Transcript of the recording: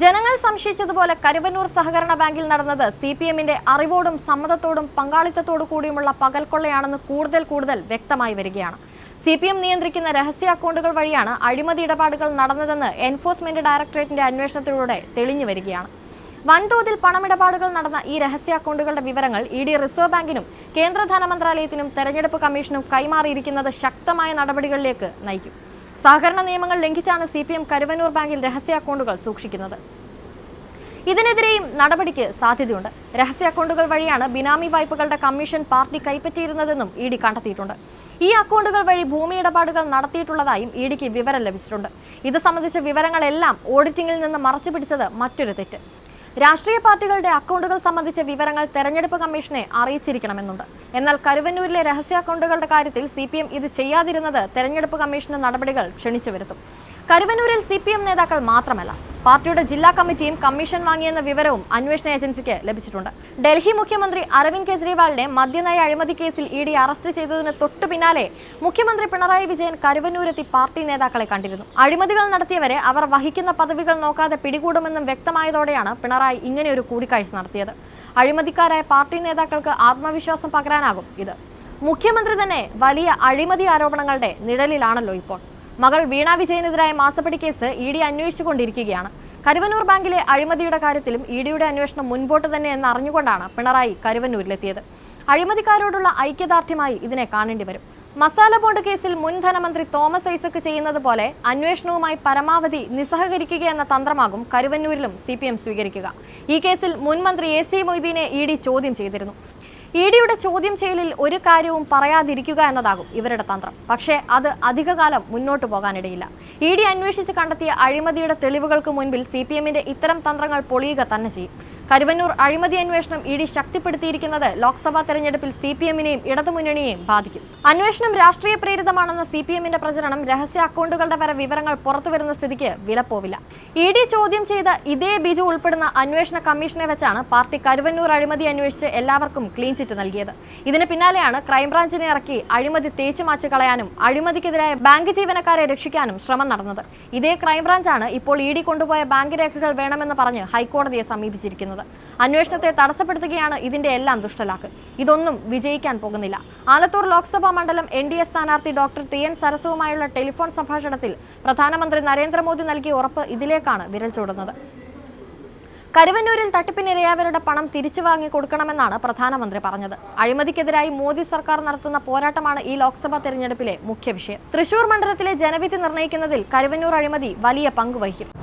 ജനങ്ങൾ സംശയിച്ചതുപോലെ കരുവന്നൂർ സഹകരണ ബാങ്കിൽ നടന്നത് സി പി എമ്മിന്റെ അറിവോടും സമ്മതത്തോടും പങ്കാളിത്തത്തോടു കൂടിയുമുള്ള പകൽക്കൊള്ളയാണെന്ന് കൂടുതൽ കൂടുതൽ വ്യക്തമായി വരികയാണ്. സി പി എം നിയന്ത്രിക്കുന്ന രഹസ്യ അക്കൗണ്ടുകൾ വഴിയാണ് അഴിമതി ഇടപാടുകൾ നടന്നതെന്ന് എൻഫോഴ്സ്മെന്റ് ഡയറക്ടറേറ്റിന്റെ അന്വേഷണത്തിലൂടെ തെളിഞ്ഞു വരികയാണ്. വൻതോതിൽ പണമിടപാടുകൾ നടന്ന ഈ രഹസ്യ അക്കൗണ്ടുകളുടെ വിവരങ്ങൾ ഇ ഡി റിസർവ് ബാങ്കിനും കേന്ദ്ര ധനമന്ത്രാലയത്തിനും തെരഞ്ഞെടുപ്പ് കമ്മീഷനും കൈമാറിയിരിക്കുന്നത് ശക്തമായ നടപടികളിലേക്ക് നയിക്കും. സഹകരണ നിയമങ്ങൾ ലംഘിച്ചാണ് സി പി എം കരുവന്നൂർ ബാങ്കിൽ രഹസ്യ അക്കൗണ്ടുകൾ സൂക്ഷിക്കുന്നത്. ഇതിനെതിരെയും നടപടിക്ക് സാധ്യതയുണ്ട്. രഹസ്യ അക്കൗണ്ടുകൾ വഴിയാണ് ബിനാമി വായ്പകളുടെ കമ്മീഷൻ പാർട്ടി കൈപ്പറ്റിയിരുന്നതെന്നും ഇ ഡി കണ്ടെത്തിയിട്ടുണ്ട്. ഈ അക്കൗണ്ടുകൾ വഴി ഭൂമി ഇടപാടുകൾ നടത്തിയിട്ടുള്ളതായും ഇ ഡിക്ക് വിവരം ലഭിച്ചിട്ടുണ്ട്. ഇത് സംബന്ധിച്ച വിവരങ്ങളെല്ലാം ഓഡിറ്റിംഗിൽ നിന്ന് മറച്ചുപിടിച്ചത് മറ്റൊരു തെറ്റ്. രാഷ്ട്രീയ പാർട്ടികളുടെ അക്കൗണ്ടുകൾ സംബന്ധിച്ച വിവരങ്ങൾ തെരഞ്ഞെടുപ്പ് കമ്മീഷനെ അറിയിച്ചിരിക്കണമെന്നുണ്ട്. എന്നാൽ കരുവന്നൂരിലെ രഹസ്യ അക്കൗണ്ടുകളുടെ കാര്യത്തിൽ സി പി എം ഇത് ചെയ്യാതിരുന്നത് തെരഞ്ഞെടുപ്പ് കമ്മീഷന്റെ നടപടികൾ ക്ഷണിച്ചു വരുത്തും. കരുവന്നൂരിൽ സി പി എം നേതാക്കൾ മാത്രമല്ല പാർട്ടിയുടെ ജില്ലാ കമ്മിറ്റിയും കമ്മീഷൻ വാങ്ങിയെന്ന വിവരവും അന്വേഷണ ഏജൻസിക്ക് ലഭിച്ചിട്ടുണ്ട്. ഡൽഹി മുഖ്യമന്ത്രി അരവിന്ദ് കെജ്രിവാളിനെ മദ്യനയ അഴിമതി കേസിൽ ഇ ഡി അറസ്റ്റ് ചെയ്തതിന് തൊട്ടു പിന്നാലെ മുഖ്യമന്ത്രി പിണറായി വിജയൻ കരുവന്നൂരെത്തി പാർട്ടി നേതാക്കളെ കണ്ടിരുന്നു. അഴിമതികൾ നടത്തിയവരെ അവർ വഹിക്കുന്ന പദവികൾ നോക്കാതെ പിടികൂടുമെന്നും വ്യക്തമായതോടെയാണ് പിണറായി ഇങ്ങനെയൊരു കൂടിക്കാഴ്ച നടത്തിയത്. അഴിമതിക്കാരായ പാർട്ടി നേതാക്കൾക്ക് ആത്മവിശ്വാസം പകരാനാകും ഇത്. മുഖ്യമന്ത്രി തന്നെ വലിയ അഴിമതി ആരോപണങ്ങളുടെ നിഴലിലാണല്ലോ ഇപ്പോൾ. മകൾ വീണ വിജയനെതിരായ മാസപ്പടി കേസ് ഇ ഡി അന്വേഷിച്ചുകൊണ്ടിരിക്കുകയാണ്. കരുവന്നൂർ ബാങ്കിലെ അഴിമതിയുടെ കാര്യത്തിലും ഇ ഡിയുടെ അന്വേഷണം മുൻപോട്ട് തന്നെ എന്ന് അറിഞ്ഞുകൊണ്ടാണ് പിണറായി കരുവന്നൂരിലെത്തിയത്. അഴിമതിക്കാരോടുള്ള ഐക്യദാർഢ്യമായി ഇതിനെ കാണേണ്ടി വരും. മസാല ബോണ്ട് കേസിൽ മുൻ ധനമന്ത്രി തോമസ് ഐസക് ചെയ്യുന്നത് പോലെ അന്വേഷണവുമായി പരമാവധി നിസ്സഹകരിക്കുക എന്ന തന്ത്രമാകും കരുവന്നൂരിലും സി സ്വീകരിക്കുക. ഈ കേസിൽ മുൻ മന്ത്രി എ സി മൊയ്തീനെ ഇ ഡി ചോദ്യം ചെയ്തിരുന്നു. ഇ ഡിയുടെ ചോദ്യം ചെയ്യലിൽ ഒരു കാര്യവും പറയാതിരിക്കുക എന്നതാകും ഇവരുടെ തന്ത്രം. പക്ഷേ അത് അധികകാലം മുന്നോട്ട് പോകാനിടയില്ല. ഇ ഡി അന്വേഷിച്ച് കണ്ടെത്തിയ അഴിമതിയുടെ തെളിവുകൾക്ക് മുൻപിൽ സി പി എമ്മിന്റെ ഇത്തരം തന്ത്രങ്ങൾ പൊളിയുക തന്നെ ചെയ്യും. കരുവന്നൂർ അഴിമതി അന്വേഷണം ഇ ഡി ശക്തിപ്പെടുത്തിയിരിക്കുന്നത് ലോക്സഭാ തെരഞ്ഞെടുപ്പിൽ സി പി എമ്മിനെയും ഇടതുമുന്നണിയെയും ബാധിക്കും. അന്വേഷണം രാഷ്ട്രീയ പ്രേരിതമാണെന്ന സി പി എമ്മിന്റെ പ്രചരണം രഹസ്യ അക്കൗണ്ടുകളുടെ വരെ വിവരങ്ങൾ പുറത്തുവരുന്ന സ്ഥിതിക്ക് വിലപ്പോവില്ല. ഇ ഡി ചോദ്യം ചെയ്ത ഇതേ ബിജു ഉൾപ്പെടുന്ന അന്വേഷണ കമ്മീഷനെ വെച്ചാണ് പാർട്ടി കരുവന്നൂർ അഴിമതി അന്വേഷിച്ച് എല്ലാവർക്കും ക്ലീൻ ചിറ്റ് നൽകിയത്. ഇതിന് പിന്നാലെയാണ് ക്രൈംബ്രാഞ്ചിനെ ഇറക്കി അഴിമതി തേച്ചു മാച്ചു കളയാനും അഴിമതിക്കെതിരായ ബാങ്ക് ജീവനക്കാരെ രക്ഷിക്കാനും ശ്രമം നടന്നത്. ഇതേ ക്രൈംബ്രാഞ്ചാണ് ഇപ്പോൾ ഇ ഡി കൊണ്ടുപോയ ബാങ്ക് രേഖകൾ വേണമെന്ന് പറഞ്ഞ് ഹൈക്കോടതിയെ സമീപിച്ചിരിക്കുന്നത്. അന്വേഷണത്തെ തടസ്സപ്പെടുത്തുകയാണ് ഇതിന്റെ എല്ലാം ദുഷ്ടലാക്ക്. ഇതൊന്നും വിജയിക്കാൻ പോകുന്നില്ല. ആലത്തൂർ ലോക്സഭാ മണ്ഡലം എൻ ഡി എ സ്ഥാനാർത്ഥി ഡോക്ടർ ടി എൻ സരസുവുമായുള്ള ടെലിഫോൺ സംഭാഷണത്തിൽ പ്രധാനമന്ത്രി നരേന്ദ്രമോദി നൽകിയ ഉറപ്പ് ഇതിലേക്കാണ് വിരൽ ചൂടുന്നത്. കരുവന്നൂരിൽ തട്ടിപ്പിനിരയായവരുടെ പണം തിരിച്ചു വാങ്ങി കൊടുക്കണമെന്നാണ് പ്രധാനമന്ത്രി പറഞ്ഞത്. അഴിമതിക്കെതിരായി മോദി സർക്കാർ നടത്തുന്ന പോരാട്ടമാണ് ഈ ലോക്സഭാ തെരഞ്ഞെടുപ്പിലെ മുഖ്യ വിഷയം. തൃശൂർ മണ്ഡലത്തിലെ ജനവിധി നിർണയിക്കുന്നതിൽ കരുവന്നൂർ അഴിമതി വലിയ പങ്ക് വഹിക്കും.